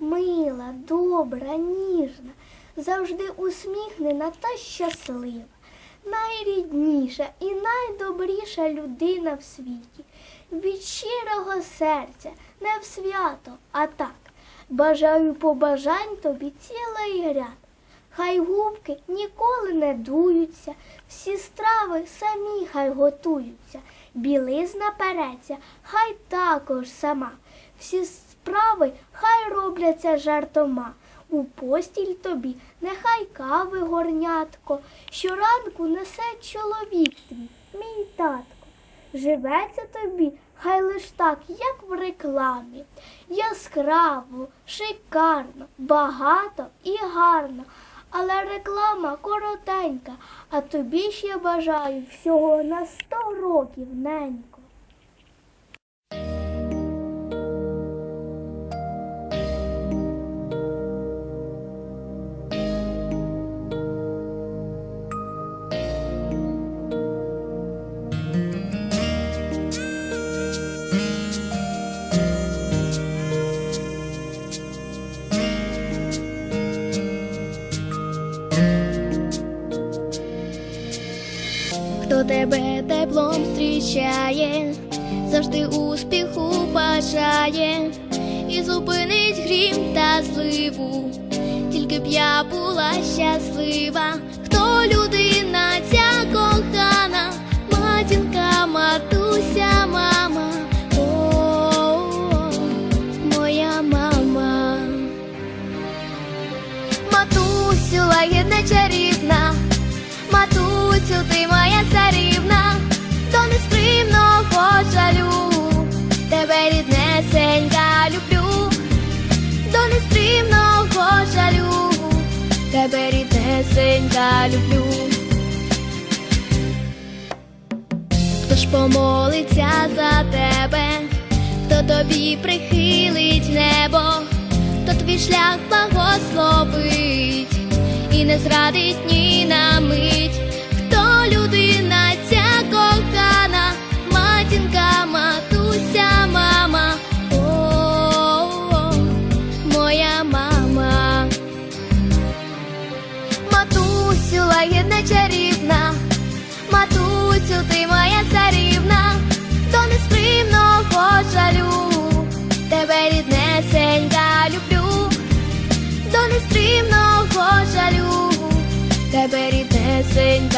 мила, добра, ніжна, завжди усміхнена та щаслива, найрідніша і найдобріша людина в світі. Від щирого серця, не в свято, а так. Бажаю побажань тобі цілий ряд. Хай губки ніколи не дуються, всі страви самі хай готуються, білизна переться, хай також сама. Всі справи хай робляться жартома. У постіль тобі нехай кави горнятко, щоранку несе чоловік твій, мій татко. Живеться тобі, хай лиш так, як в рекламі. Яскраво, шикарно, багато і гарно. Але реклама коротенька, а тобі ще бажаю всього на сто років, ненько. Тебе теплом зустрічає, завжди успіху бажає. І зупинить грім та зливу, тільки б я була щаслива, хто людина ця кохана, матінка, матуся, мама, о, моя мама. Матусю, лагідна чарівна, матусю, ти ріднесенька люблю. Хто ж помолиться за тебе, хто тобі прихилить небо, хто твій шлях благословить? І не зрадить ні на мить, хто людина ця кохана, матінка, матуся, мама, о, моя мама. Матусю, лагідна чарівна, матусю, ти моя царівна, до нестримного жалю, тебе ріднесенька люблю, до нестримного жалю, тебе ріднесенька.